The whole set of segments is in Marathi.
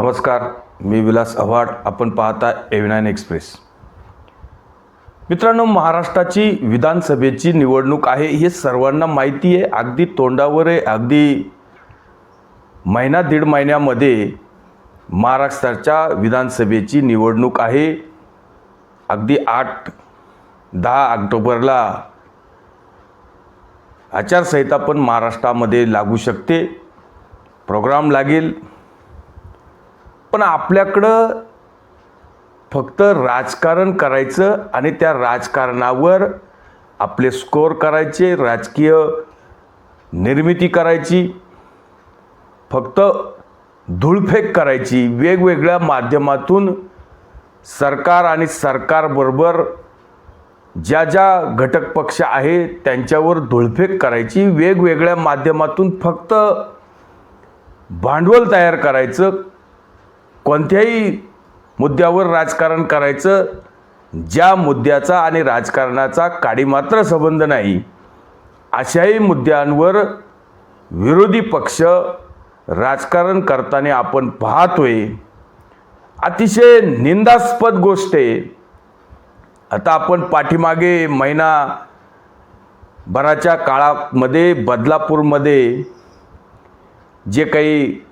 नमस्कार मी विलास आव्हाड. आपण पाहता एव्हिनाईन एक्सप्रेस मित्रांनो महाराष्ट्राची विधानसभेची निवडणूक आहे हे सर्वांना माहिती आहे. अगदी तोंडावर आहे अगदी महिना दीड महिन्यामध्ये महाराष्ट्राच्या विधानसभेची निवडणूक आहे. अगदी आठ दहा ऑक्टोबरला आचारसंहिता पण महाराष्ट्रामध्ये लागू शकते. प्रोग्राम लागेल. पण आपल्याकडं फक्त राजकारण करायचं आणि त्या राजकारणावर आपले स्कोर करायचे राजकीय निर्मिती करायची फक्त धूळफेक करायची वेगवेगळ्या माध्यमातून सरकार आणि सरकारबरोबर ज्या ज्या घटक पक्ष आहे त्यांच्यावर धुळफेक करायची वेगवेगळ्या माध्यमातून फक्त भांडवल तयार करायचं कोणत्याही मुद्द्यावर राजकारण करायचं ज्या मुद्द्याचा आणि राजकारणाचा काडीमात्र संबंध नाही अशाही मुद्द्यांवर विरोधी पक्ष राजकारण करताना आपण पाहतोय. अतिशय निंदास्पद गोष्ट आहे. आता आपण पाठीमागे महिना भराच्या काळामध्ये बदलापूरमध्ये जे काही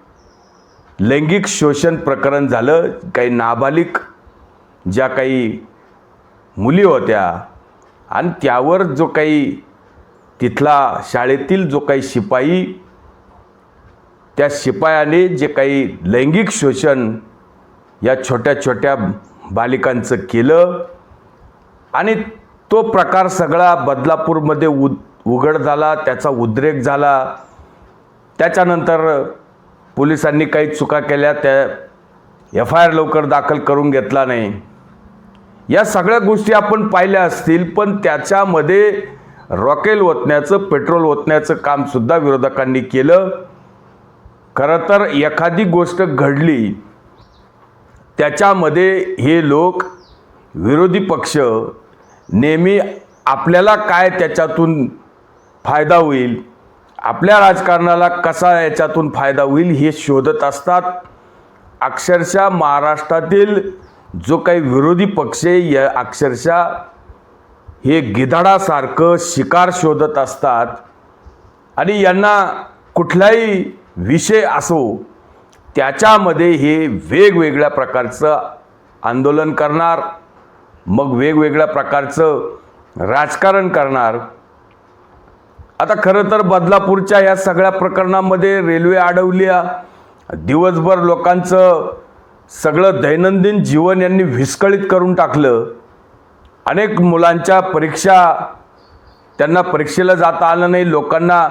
लैंगिक शोषण प्रकरण झालं काही नाबालिक ज्या काही मुली होत्या आणि त्यावर जो काही तिथला शाळेतील जो काही शिपाई त्या शिपायाने जे काही लैंगिक शोषण या छोट्या छोट्या बालिकांचं केलं आणि तो प्रकार सगळा बदलापूरमध्ये उद उघड झाला त्याचा उद्रेक झाला. त्याच्यानंतर पोलिसांनी काही चुका केल्या त्या एफ आय आर लवकर दाखल करून घेतला नाही. या सगळ्या गोष्टी आपण पाहिल्या असतील पण त्याच्यामध्ये रॉकेल ओतण्याचं पेट्रोल ओतण्याचं कामसुद्धा विरोधकांनी केलं. खरं तर एखादी गोष्ट घडली त्याच्यामध्ये हे लोक विरोधी पक्ष नेहमी आपल्याला काय त्याच्यातून फायदा होईल आपल्या राजकारणाला कसा याच्यातून फायदा होईल हे शोधत असतात. अक्षरशः महाराष्ट्रातील जो काही विरोधी पक्ष आहे या अक्षरशः हे गिधाडासारखं शिकार शोधत असतात. आणि यांना कुठलाही विषय असो त्याच्यामध्ये हे वेगवेगळ्या प्रकारचं आंदोलन करणार मग वेगवेगळ्या प्रकारचं राजकारण करणार. आता खरं तर बदलापूरच्या या सगळ्या प्रकरणामध्ये रेल्वे अडवली दिवसभर लोकांचं सगळं दैनंदिन जीवन यांनी विस्कळीत करून टाकलं. अनेक मुलांच्या परीक्षा त्यांना परीक्षेला जाता आलं नाही लोकांना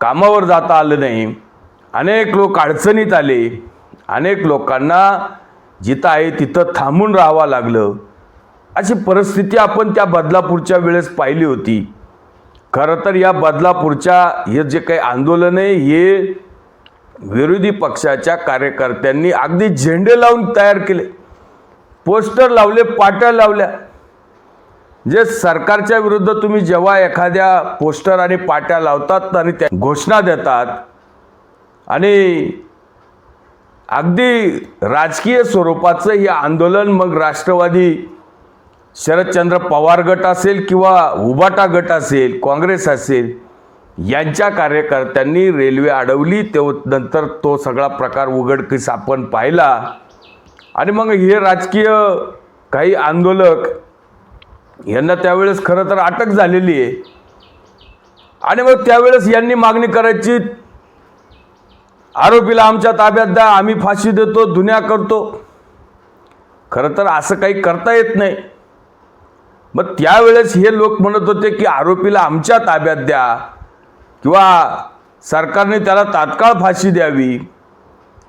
कामावर जाता आलं नाही. अनेक लोक अडचणीत आले. अनेक लोकांना जिथं आहे तिथं थांबून राहावं लागलं. अशी परिस्थिती आपण त्या बदलापूरच्या वेळेस पाहिली होती. खरं तर या बदलापूरच्या हे जे काही आंदोलन आहे हे विरोधी पक्षाच्या कार्यकर्त्यांनी अगदी झेंडे लावून तयार केले. पोस्टर लावले पाट्या लावल्या. जे सरकारच्या विरुद्ध तुम्ही जेव्हा एखाद्या पोस्टर आणि पाट्या लावतात आणि त्या घोषणा देतात आणि अगदी राजकीय स्वरूपाचं हे आंदोलन मग राष्ट्रवादी शरदचंद्र पवार गट असेल किंवा उबाटा गट असेल काँग्रेस असेल यांच्या कार्यकर्त्यांनी रेल्वे अडवली तेव्हा नंतर तो सगळा प्रकार उघडकीस आपण पाहिला. आणि मग हे राजकीय काही आंदोलक यांना त्यावेळेस खरं तर अटक झालेली आहे. आणि मग त्यावेळेस यांनी मागणी करायची आरोपीला आमच्या ताब्यात द्या आम्ही फाशी देतो दुनिया करतो. खरं तर असं काही करता येत नाही. मग त्यावेळेस हे लोक म्हणत होते की आरोपीला आमच्या ताब्यात द्या किंवा सरकारने त्याला तात्काळ फाशी द्यावी.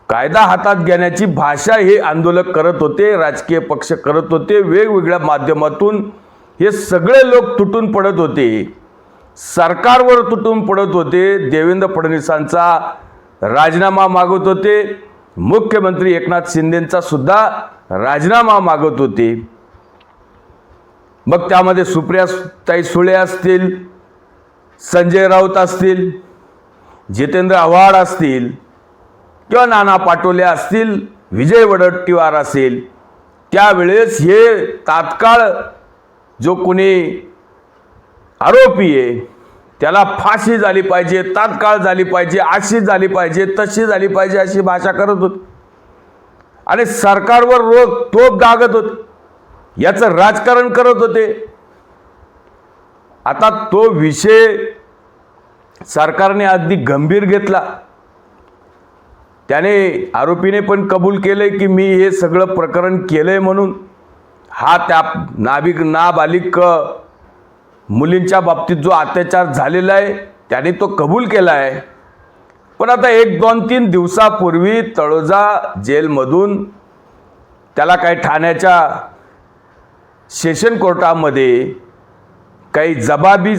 कायदा हातात घेण्याची भाषा हे आंदोलक करत होते राजकीय पक्ष करत होते वेगवेगळ्या माध्यमातून हे सगळे लोक तुटून पडत होते. सरकारवर तुटून पडत होते. देवेंद्र फडणवीसांचा राजीनामा मागत होते. मुख्यमंत्री एकनाथ शिंदेंचा सुद्धा राजीनामा मागत होते. मग त्यामध्ये सुप्रिया ताई सुळे असतील संजय राऊत असतील जितेंद्र आव्हाड असतील किंवा नाना पाटोले असतील विजय वडट्टीवार असेल त्यावेळेस हे तात्काळ जो कोणी आरोपी आहे त्याला फाशी झाली पाहिजे तात्काळ झाली पाहिजे अशी झाली पाहिजे तशी झाली पाहिजे अशी भाषा करत होती. आणि सरकारवर रोज तोप दागत होती. याचं राजकारण करत होते. आता तो विषय सरकारने अगदी गंभीर घेतला. त्याने आरोपीने पण कबूल केले की मी हे सगळं प्रकरण केलं आहे म्हणून. हा त्या नाभिक नाबालिक मुलींच्या बाबतीत जो अत्याचार झालेला आहे त्याने तो कबूल केला आहे. पण आता एक दोन तीन दिवसापूर्वी तळोजा जेलमधून त्याला काही ठाण्याच्या सेशन कोर्टामध्ये काही जबाबी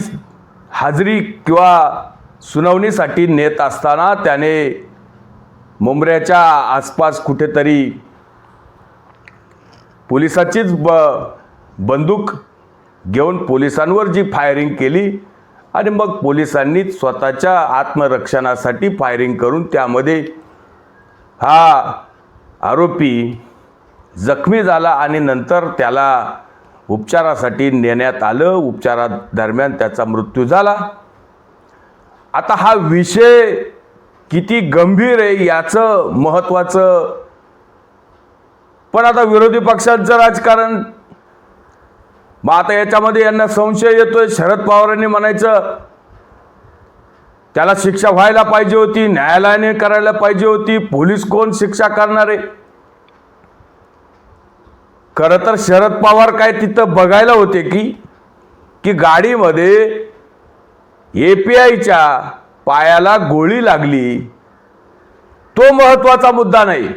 हाजरी किंवा सुनावणीसाठी नेत असताना त्याने मुंबऱ्याच्या आसपास कुठेतरी पोलिसाचीच ब बंदूक घेऊन पोलिसांवर जी फायरिंग केली आणि मग पोलिसांनी स्वतःच्या आत्मरक्षणासाठी फायरिंग करून त्यामध्ये हा आरोपी जखमी झाला आणि नंतर त्याला उपचारासाठी नेण्यात आलं. उपचारादरम्यान त्याचा मृत्यू झाला. आता हा विषय किती गंभीर आहे याचं महत्त्वाचं पण आता विरोधी पक्षांचं राजकारण. मग आता याच्यामध्ये यांना संशय येतोय. शरद पवारांनी म्हणायचं त्याला शिक्षा व्हायला पाहिजे होती न्यायालयाने करायला पाहिजे होती. पोलीस कोण शिक्षा करणारे? खरं तर शरद पवार काय तिथं बघायला होते की की गाडीमध्ये ए पी आयच्या पायाला गोळी लागली तो महत्त्वाचा मुद्दा नाही.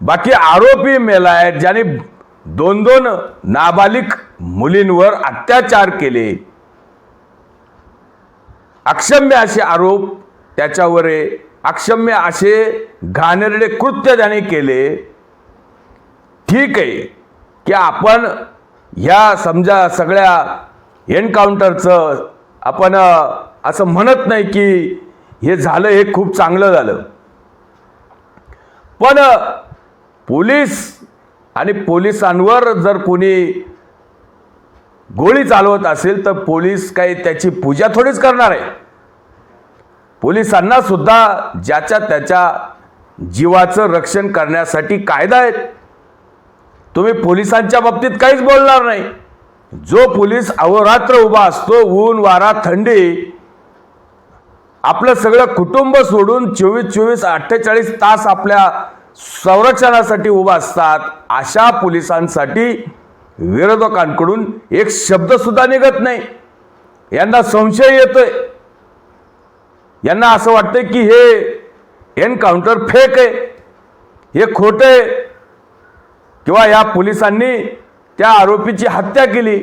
बाकी आरोपी मेलाय ज्याने दोन दोन नाबालिक मुलींवर अत्याचार केले. अक्षम्य असे आरोप त्याच्यावर आहे. अक्षम्य असे घाणेरडे कृत्य त्याने केले. ठीक आहे की आपण ह्या समजा सगळ्या एन्काउंटरचं आपण असं म्हणत नाही की हे झालं हे खूप चांगलं झालं. पण पोलीस आणि पोलिसांवर जर कोणी गोळी चालवत असेल तर पोलीस काही त्याची पूजा थोडीच करणार आहे. पोलिसांना सुद्धा ज्याच्या त्याच्या जीवाचं रक्षण करण्यासाठी कायदा आहेत तुम्ही पोलिसांच्या बाबतीत काहीच बोलणार नाही. जो पोलीस अहोरात्र उभा असतो ऊन वारा थंडी आपलं सगळं कुटुंब सोडून चोवीस चोवीस अठ्ठेचाळीस तास आपल्या संरक्षणासाठी उभा असतात अशा पोलिसांसाठी विरोधकांकडून एक शब्दसुद्धा निघत नाही. यांना संशय येतोय. यांना असं वाटतं की हे एन्काउंटर फेक आहे. हे खोटं आहे. किंवा या पोलिसांनी त्या आरोपीची हत्या केली.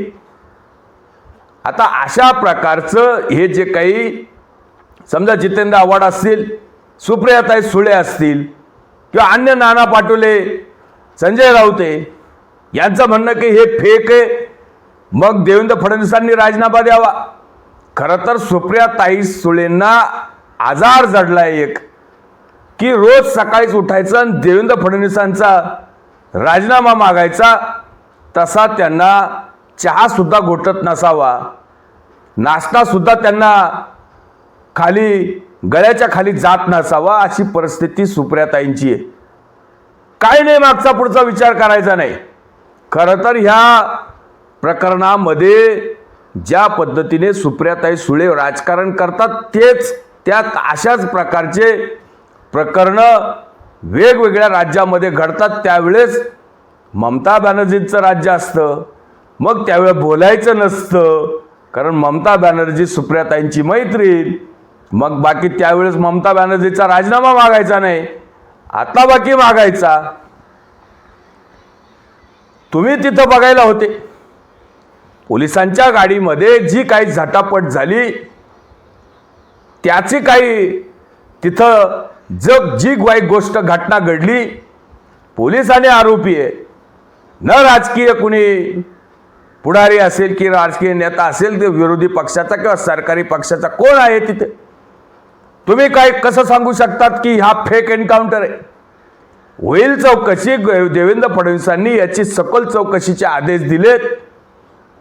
आता अशा प्रकारचं हे जे काही समजा जितेंद्र आव्हाड असतील सुप्रियाताई सुळे असतील किंवा अन्य नाना पाटोले संजय राऊते यांचं म्हणणं की हे फेक आहे मग देवेंद्र फडणवीसांनी राजीनामा द्यावा. खरं तर सुप्रियाताई सुळेंना आजार जडलाय एक की रोज सकाळीच उठायचं आणि देवेंद्र फडणवीसांचा राजीनामा मागायचा तसा त्यांना चहासुद्धा घोटत नसावा. नाश्तासुद्धा त्यांना खाली गळ्याच्या खाली जात नसावा अशी परिस्थिती सुप्रियाताईंची आहे. काय नाही मागचा पुढचा विचार करायचा नाही. खरं तर ह्या प्रकरणामध्ये ज्या पद्धतीने सुप्रियाताई सुळे राजकारण करतात तेच त्यात अशाच प्रकारचे प्रकरणं वेगवेगळ्या राज्यामध्ये घडतात त्यावेळेस ममता बॅनर्जींचं राज्य असतं मग त्यावेळेस बोलायचं नसतं कारण ममता बॅनर्जी सुप्रियाताईंची मैत्रीण मग बाकी त्यावेळेस ममता बॅनर्जीचा राजीनामा मागायचा नाही आता बाकी मागायचा. तुम्ही तिथं बघायला होते. पोलिसांच्या गाडीमध्ये जी काही झटापट झाली त्याची काही तिथं जग जी वाईट गोष्ट घटना घडली पोलीस आणि आरोपी आहे. न राजकीय कुणी पुढारी असेल की राजकीय नेता असेल ते विरोधी पक्षाचा किंवा सरकारी पक्षाचा कोण आहे तिथे? तुम्ही काय कसं सांगू शकतात की हा फेक एन्काउंटर आहे? होईल चौकशी ग- देवेंद्र फडणवीसांनी याची सखोल चौकशीचे आदेश दिलेत.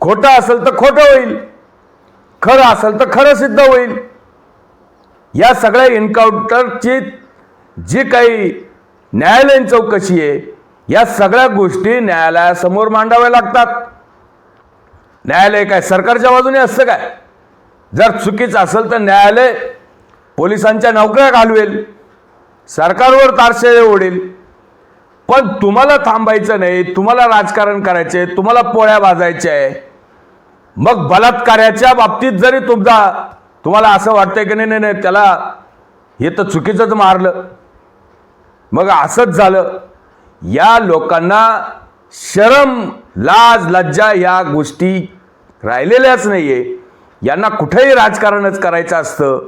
खोटं असेल तर खोटं होईल. खरं असेल तर खरं सिद्ध होईल. या सगळ्या एन्काउंटरची जी काही न्यायालयीन चौकशी आहे या सगळ्या गोष्टी न्यायालयासमोर मांडाव्या लागतात. न्यायालय काय सरकारच्या बाजूने असतं काय? जर चुकीचं असेल तर न्यायालय पोलिसांच्या नोकऱ्या घालवेल सरकारवर तारशे ओढेल. पण तुम्हाला थांबायचं नाही तुम्हाला राजकारण करायचे तुम्हाला पोळ्या भाजायच्या आहे. मग बलात्काराच्या बाबतीत जरी तुमचा तुम्हाला असं वाटतंय की नाही नाही नाही त्याला हे तर चुकीचंच मारलं. मग असंच झालं. या लोकांना शरम लाज लज्जा या गोष्टी राहिलेल्याच नाही आहे यांना कुठेही राजकारणच करायचं असतं.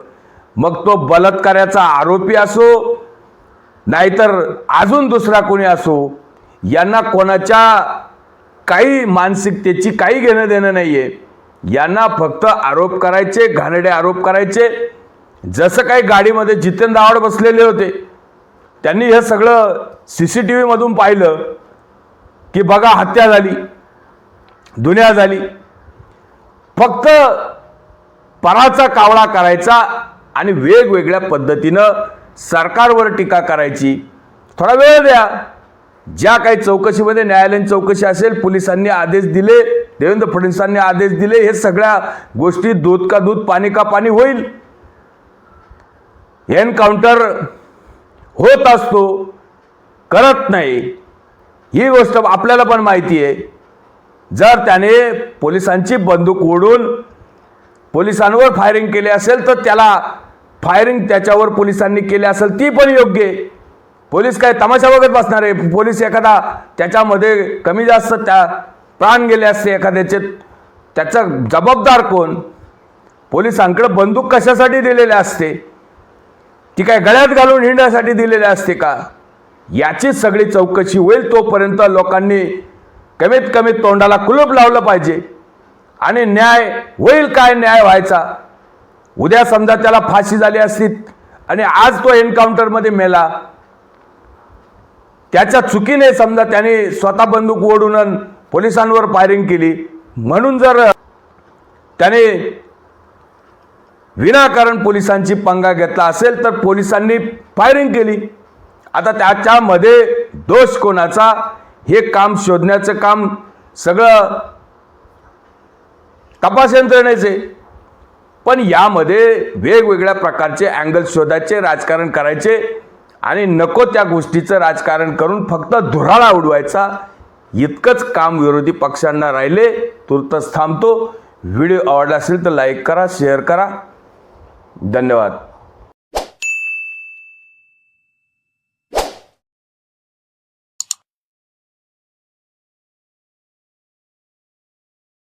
मग तो बलात्काराचा आरोपी असो नाहीतर अजून दुसरा कोणी असो यांना कोणाच्या काही मानसिकतेची काही घेणं देणं नाही आहे यांना फक्त आरोप करायचे घाणडे आरोप करायचे. जसं काही गाडीमध्ये जितेंद्र आवड बसलेले होते त्यांनी हे सगळं सी सी टी व्हीमधून पाहिलं की बघा हत्या झाली दुनिया झाली. फक्त पराचा कावळा करायचा आणि वेगवेगळ्या पद्धतीनं सरकारवर टीका करायची. थोडा वेळ द्या. ज्या काही चौकशीमध्ये न्यायालयीन चौकशी असेल पोलिसांनी आदेश दिले. देवेंद्र फडणवीसांनी आदेश दिले हे सगळ्या गोष्टी दूध का दूध पाणी का पाणी होईल. एन्काउंटर होत असतो करत नाही. ही गोष्ट आपल्याला पण माहिती आहे. जर त्याने पोलिसांची बंदूक ओढून पोलिसांवर फायरिंग केली असेल तर त्याला फायरिंग त्याच्यावर पोलिसांनी केली असेल ती पण योग्य आहे. पोलीस काय तमाशा बघत बसणार आहे. पोलीस एखादा त्याच्यामध्ये कमी जास्त त्या प्राण गेले असते एखाद्याचे त्याचा जबाबदार कोण? पोलिसांकडे बंदूक कशासाठी दिलेले असते? ती काय गळ्यात घालून हिंडण्यासाठी दिलेले असते का? याची सगळी चौकशी होईल तोपर्यंत लोकांनी कमीत कमी तोंडाला कुलूप लावलं पाहिजे. आणि न्याय होईल काय न्याय व्हायचा? उद्या समजा त्याला फाशी झाली असती आणि आज तो एन्काउंटरमध्ये मेला. त्याच्या चुकीने समजा त्याने स्वतः बंदूक ओढून पोलिसांवर फायरिंग केली. म्हणून जर त्याने विनाकारण पोलिसांची पंगा घेतला असेल तर पोलिसांनी फायरिंग केली. आता त्याच्यामध्ये दोष कोणाचा? हे काम शोधण्याचं काम सगळं तपास यंत्रणेचे. पण यामध्ये वेगवेगळ्या प्रकारचे अँगल शोधायचे राजकारण करायचे आणि नको त्या गोष्टीचं राजकारण करून फक्त धुराळा उडवायचा. इतकंच काम विरोधी पक्षांना राहिले तुर्तच थांबतो. व्हिडिओ आवडला असेल तर लाईक करा शेअर करा. धन्यवाद.